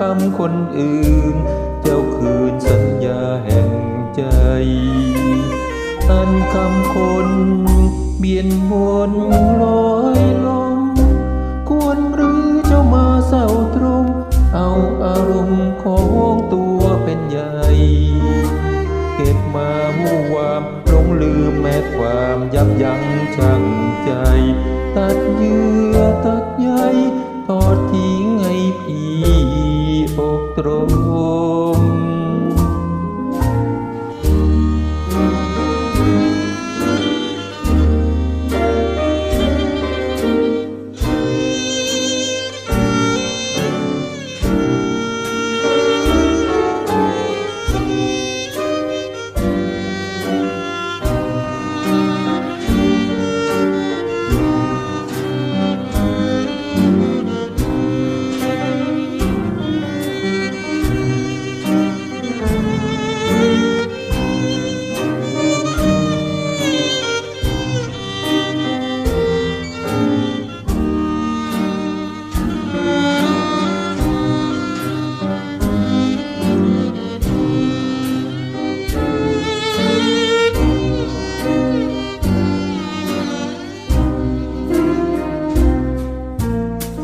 คำคนอื่น เจ้าคืนสัญญาแห่งใจ อันคำคนเบียนวนลอยลม ควรหรือเจ้ามาเศร้าตรง เอาอารมณ์ของตัวเป็นใหญ่เก็บมาหูวามหลงลืมแม้ความยับยั้งชั่งใจ ตัดเยื่อตัดใยทอดทิ้งให้พี่ อ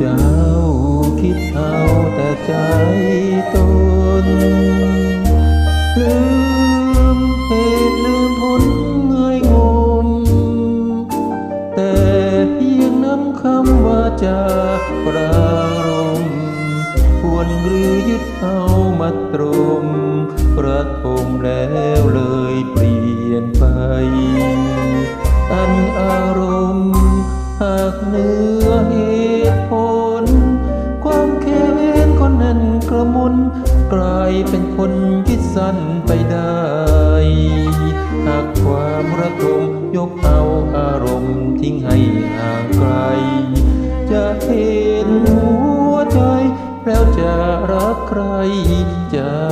เจ้าคิดเอาแต่ใจตน ลืมเหตุลืมผลเงยงม แต่เพียงน้ำคำว่าจาปรารมควรหรือยึดเอามาตรมประทมแล้วเลยเปลี่ยนไป อันอารมณ์หากเนือ เป็นคนคิดสั้นไปได้ หากความระทมยกเอาอารมณ์ทิ้งให้ห่างไกล จะเห็นหัวใจ แล้วจะรักใครเจ้า